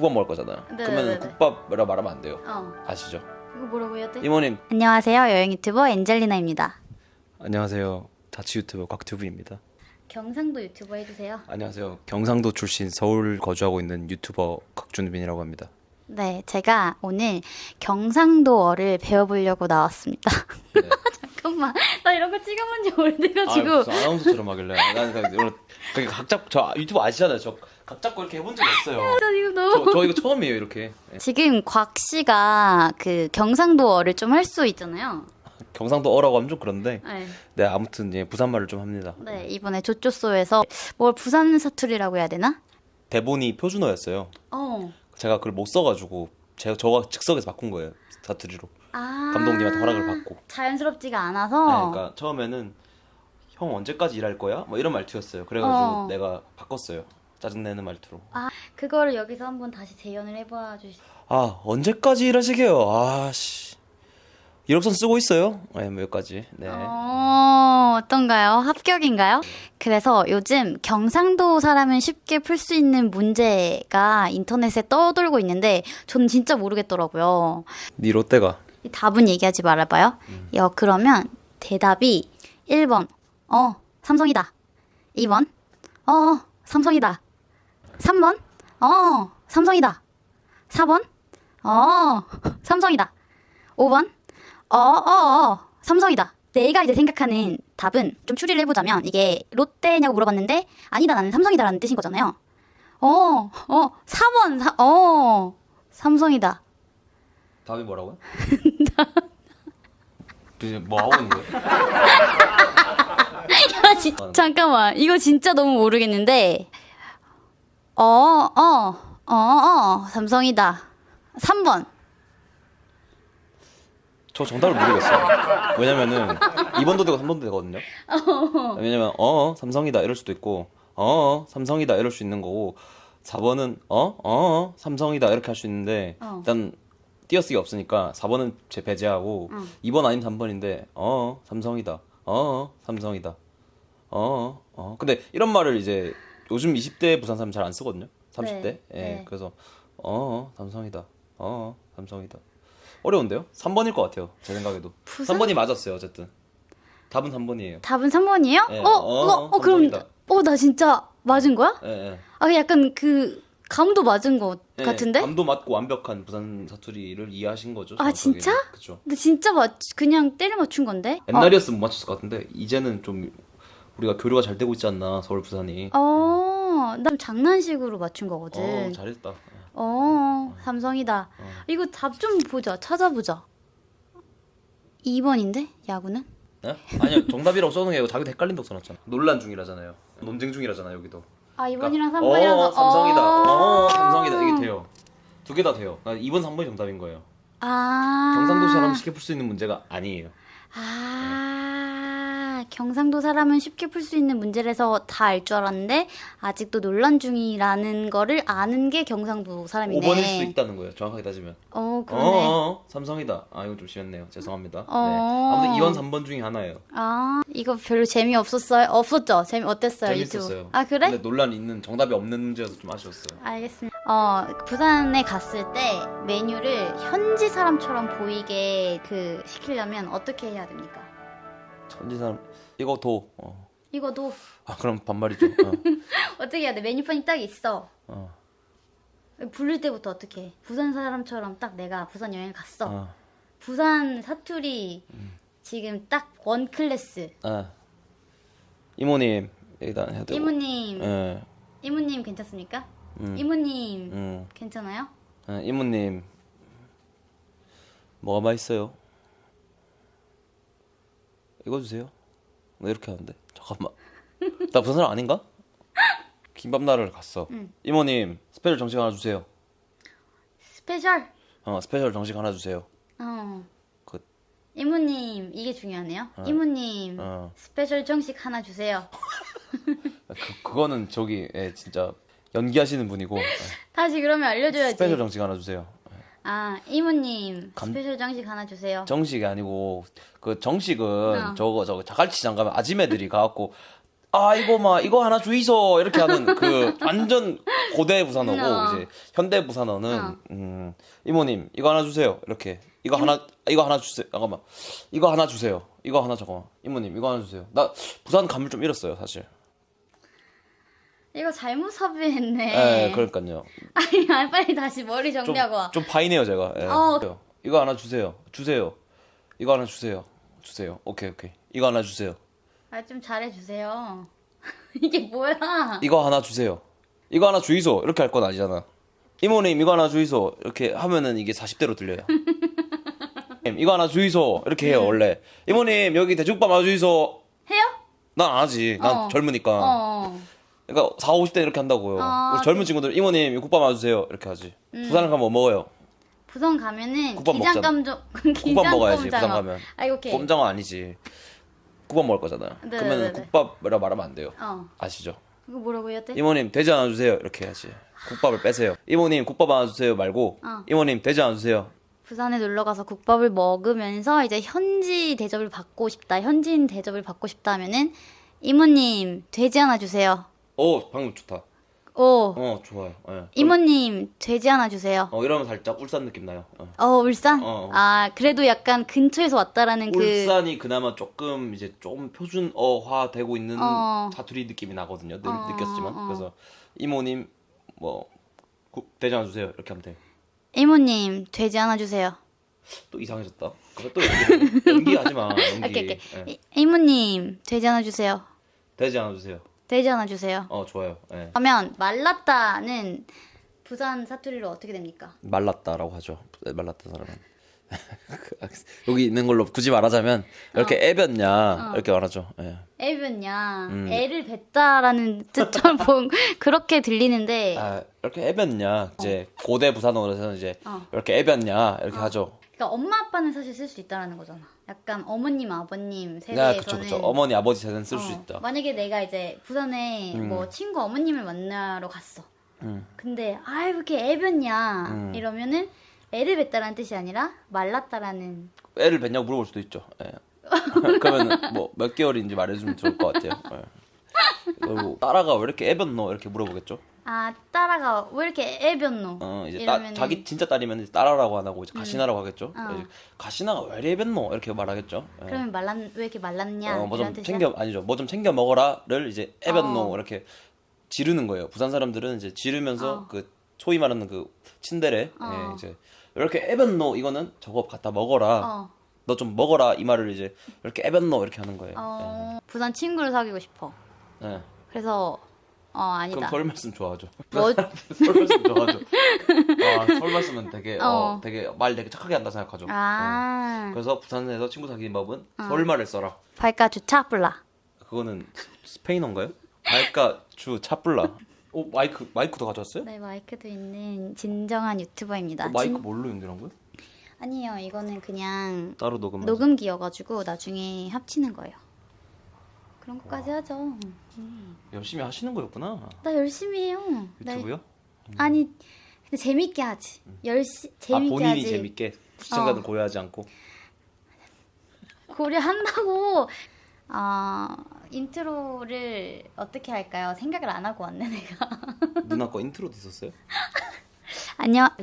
국밥 먹을 거잖아요. 네, 그러면 네, 네. 국밥이라 말하면 안 돼요. 어. 아시죠? 이거 뭐라고 해야 돼? 이모님 안녕하세요. 여행 유튜버 엔젤리나입니다. 안녕하세요. 자취 유튜버 곽튜브입니다. 경상도 유튜버 해주세요. 안녕하세요. 경상도 출신 서울 거주하고 있는 유튜버 곽준빈이라고 합니다. 네, 제가 오늘 경상도어를 배워보려고 나왔습니다. 네. 잠깐만, 나 이런 거 찍어본 지 아, 오래돼가지고. 무슨 아나운서처럼 하길래 나는 그냥 오늘 그각 잡, 저 유튜브 아시잖아요. 저 각 잡고 이렇게 해본 적 없어요. 나 지금 너무. 저, 저 이거 처음이에요 이렇게. 네. 지금 곽 씨가 그 경상도어를 좀 할 수 있잖아요. 경상도 어라고 하면 좀 그런데 네. 네 아무튼 예, 부산 말을 좀 합니다. 네, 이번에 조조소에서 뭘 부산 사투리라고 해야 되나? 대본이 표준어였어요. 어. 제가 그걸 못 써가지고 제가 저가 즉석에서 바꾼 거예요 사투리로 아. 감독님한테 허락을 받고. 자연스럽지가 네, 않아서. 그러니까 처음에는 형 언제까지 일할 거야? 뭐 이런 말투였어요. 그래가지고 어. 내가 바꿨어요. 짜증내는 말투로. 그거를 여기서 한번 다시 재연을 해봐 주시. 아 언제까지 일하시게요? 아씨 이력서 쓰고 있어요? 네, 뭐 여기까지. 네. 어, 어떤가요? 합격인가요? 그래서 요즘 경상도 사람은 쉽게 풀 수 있는 문제가 인터넷에 떠돌고 있는데 저는 진짜 모르겠더라고요. 네 롯데가 이 답은 얘기하지 말아봐요. 여 그러면 대답이 1번 어 삼성이다. 2번 어 삼성이다. 3번 어 삼성이다. 4번 어 삼성이다. 5번 어 어 어 삼성이다. 내가 이제 생각하는 답은 좀 추리를 해보자면 이게 롯데냐고 물어봤는데 아니다 나는 삼성이다라는 뜻인 거잖아요. 어, 어, 4번, 사, 어, 삼성이다. 답이 뭐라고요? 지금 뭐 하고 있는 거예요? 야, 진, 잠깐만. 이거 진짜 너무 모르겠는데. 어, 어, 어, 어, 삼성이다. 3번. 저 정답을 모르겠어요. 왜냐면은 2번도 되고 3번도 되거든요. 왜냐면 어 삼성이다 이럴 수도 있고 어 삼성이다 이럴 수 있는 거고 4번은 어 어, 삼성이다 이렇게 할 수 있는데 어. 일단 띄어쓰기 없으니까 4번은 제 배제하고 2번 아니면 3번인데 어 삼성이다 어 삼성이다 어 어. 근데 이런 말을 이제 요즘 20대 부산 사람 잘 안 쓰거든요. 30대. 네, 예. 네. 그래서 어 삼성이다. 어 삼성이다. 어려운데요? 3번일 것 같아요. 제 생각에도. 부산? 3번이 맞았어요. 어쨌든. 답은 3번이에요. 답은 3번이에요? 네, 어, 어, 어, 어, 그럼, 삼성이다. 어, 나 진짜 맞은 거야? 예, 예. 아, 약간 그, 감도 맞은 것 예, 같은데? 감도 맞고 완벽한 부산 사투리를 이해하신 거죠. 아, 진짜? 그렇죠. 근데 진짜 맞, 그냥 때려 맞춘 건데? 옛날이었으면 못 맞췄을 것 같은데 이제는 좀 우리가 교류가 잘 되고 있지 않나 서울 부산이. 어, 어, 나 장난식으로 맞춘 거거든. 어, 잘했다. 어, 삼성이다. 어. 이거 답 좀 보자. 찾아보자. 2번인데? 야구는? 네? 아니요 정답이라고 써놓은 게 아니고 자기도 헷갈린다고 써놨잖아. 논란 중이라잖아요. 논쟁 중이라잖아요 여기도. 아, 그러니까, 2번이랑 3번이랑. 어, 삼성이다. 어, 삼성이다. 이게 돼요. 두 개 다 돼요. 아, 2번, 3번이 정답인 거예요. 아. 경상도 사람 쉽게 풀 수 있는 문제가 아니에요. 아, 경상도 사람은 쉽게 풀 수 있는 문제라서 다 알 줄 알았는데 아직도 논란 중이라는 거를 아는 게 경상도 사람이네. 5번일 수도 있다는 거예요. 정확하게 따지면. 어, 어, 그러네. 어, 어, 삼성이다. 아, 이거 좀 심했네요. 죄송합니다. 어. 네. 아무튼 2번, 3번 중에 하나예요. 아, 이거 별로 재미 없었어요? 없었죠? 재미 어땠어요? 재밌었어요. 유튜브? 아, 그래? 근데 논란 있는 정답이 없는 문제여서 좀 아쉬웠어요. 알겠습니다. 어, 부산에 갔을 때 메뉴를 현지 사람처럼 보이게 그 시키려면 어떻게 해야 됩니까? 천지 사람 이거 도. 어. 이거 도 아, 그럼 반말이죠. 어. 어떻게 해야 돼? 메뉴판이 딱 있어. 어. 부를 때부터 어떻게 해? 부산 사람처럼 딱 내가 부산 여행 갔어. 어. 부산 사투리 지금 딱 원 클래스. 아. 이모님 일단 해도. 이모님, 예. 이모님 괜찮습니까? 음. 이모님 음. 괜찮아요? 예, 이모님 뭐가 맛있어요? 이거 주세요. 왜 이렇게 하는데? 잠깐만. 나 부산 사람 아닌가? 김밥 나라를 갔어. 응. 이모님 스페셜 정식 하나 주세요. 스페셜. 어 스페셜 정식 하나 주세요. 어. 그- 이모님 이게 중요하네요. 이모님 어. 스페셜 정식 하나 주세요. 그 그거는 저기 예, 진짜 연기하시는 분이고 예, 다시 그러면 알려줘야지. 스페셜 정식 하나 주세요. 아 이모님 감- 스페셜 정식 하나 주세요. 정식이 아니고 그 정식은 어. 저거 저거 자갈치장 가면 아줌매들이 가갖고 아 이거 막 이거 하나 주이소! 이렇게 하는 그 완전 고대 부산어고 어. 이제 현대 부산어는 음, 이모님 이거 하나 주세요. 이렇게. 이거 하나 이거 하나 주세요. 잠깐만. 이거 하나 주세요. 이거 하나 잠깐만. 이모님 이거 하나 주세요. 나 부산 감을 좀 잃었어요 사실 이거 잘못 섭외했네. 예 그러니까요 아니, 아니, 빨리 다시 머리 좀, 정리하고 와. 좀 파이네요 제가 예. 어. 이거 하나 주세요 주세요 이거 하나 주세요 주세요 오케이 오케이 이거 하나 주세요 아, 좀 잘해주세요. 이게 뭐야? 이거 하나 주세요. 이거 하나 주이소. 이렇게 할 건 아니잖아. 이모님 이거 하나 주이소. 이렇게 하면은 이게 40대로 들려요. 이거 하나 주이소. 이렇게 해요, 원래. 이모님 여기 돼지국밥 하나 주이소. 해요? 난 안 하지. 난 어. 젊으니까. 어. 그러니까 4, 50대 이렇게 한다고요. 아, 우리 젊은 친구들 이모님 국밥 하나 주세요. 이렇게 하지. 부산을 가면 뭐 먹어요? 부산 가면은 국밥 먹잖아. 기장감정 국밥 먹어야지. 부산 가면. 아 오케이. 꼼장어 아니지. 국밥 먹을 거잖아요. 네, 그러면은 네, 네. 국밥이라 말하면 안 돼요. 어. 아시죠? 이거 뭐라고 해야 돼? 이모님 돼지 하나 주세요. 이렇게 해야지. 국밥을 빼세요. 이모님 국밥 하나 주세요 말고 어. 이모님 돼지 하나 주세요. 부산에 놀러 가서 국밥을 먹으면서 이제 현지 대접을 받고 싶다. 현지인 대접을 받고 싶다 하면은 이모님 돼지 하나 주세요. 오 방금 좋다. 오. 어 좋아요. 예. 이모님 돼지 하나 주세요. 어 이러면 살짝 울산 느낌 나요. 어. 어 울산? 어. 아 그래도 약간 근처에서 왔다라는 그 울산이 그나마 조금 이제 좀 표준어화 되고 있는 어. 사투리 느낌이 나거든요. 느, 어, 느꼈지만 어. 그래서 이모님 뭐 국- 돼지 하나 주세요 이렇게 하면 돼. 이모님 돼지 하나 주세요. 또 이상해졌다. 그거 또 연기 연기하지 마. 연기. 오케이 오케이. 예. 이, 이모님 돼지 하나 주세요. 돼지 하나 주세요. 돼지 하나 주세요. 어 좋아요. 예. 그러면 말랐다는 부산 사투리로 어떻게 됩니까? 말랐다라고 하죠. 네, 말랐다 사람은. 여기 있는 걸로 굳이 말하자면 이렇게 어. 애변냐 이렇게 말하죠. 예. 애변냐 음. 애를 뱉다라는 뜻처럼 본- 그렇게 들리는데 아 이렇게 애변냐 이제 고대 부산어로서는 이제 어. 이렇게 애변냐 이렇게 하죠. 그러니까 엄마 아빠는 사실 쓸 수 있다라는 거잖아. 약간 어머님 아버님 야 세대에서는 그쵸 그쵸 어머니 아버지 세대는 쓸 수 어, 있다. 만약에 내가 이제 부산에 뭐 친구 어머님을 만나러 갔어. 음. 근데 아이 왜 이렇게 애변냐 음. 이러면은 애를 뱉다라는 뜻이 아니라 말랐다라는 애를 뵀냐고 물어볼 수도 있죠. 예. 그러면 뭐 몇 개월인지 말해주면 좋을 것 같아요. 예. 그리고 딸아가 왜 이렇게 애변노 이렇게 물어보겠죠. 아 딸아가 왜 이렇게 애변노 어 이제 따, 자기 진짜 딸이면 이제 딸아라고 안 하고 이제 가시나라고 하겠죠. 어. 예. 가시나가 왜 이래 애변노 이렇게 말하겠죠. 예. 그러면 말랐 왜 이렇게 말랐냐 어, 뭐 이런 좀 뜻이야. 챙겨 아니죠. 뭐 좀 챙겨 먹어라를 이제 애변노 어. 이렇게 지르는 거예요. 부산 사람들은 이제 지르면서 어. 그 소위 말하는 그 친데레 어. 예, 이제 이렇게 애변노 이거는 저거 갖다 먹어라. 어, 너좀 먹어라 이 말을 이제 이렇게 애변노 이렇게 하는 거예요. 어, 부산 친구를 사귀고 싶어. 예. 예. 그래서 어 그럼 아니다. 설 말씀 좋아하죠. 뭐설 말씀 좋아하죠. 아, 설 말씀은 되게 어, 어. 되게 말 되게 착하게 한다 생각하죠. 어. 아, 그래서 부산에서 친구 사귀는 법은 설말을 써라. 발가 주차 불라. 그거는 스페인어인가요? 발가 주 차뿔라. 오 마이크 마이크도 가져왔어요? 네 마이크도 있는 진정한 유튜버입니다. 어, 마이크 진- 뭘로 연결한 거예요? 아니에요. 이거는 그냥 따로 녹음. 녹음기여가지고 나중에 합치는 거예요. 그런 것까지 하죠. 열심히 하시는 거였구나. 나 열심히 해요. 나- 유튜브요? 아니 근데 재밌게 하지. 열시 아 재밌게 본인이 하지. 재밌게 시청자들 어. 고려하지 않고. 고려한다고. 아 인트로를 어떻게 할까요? 생각을 안 하고 왔네 내가. 누나 거 인트로도 있었어요? 안녕.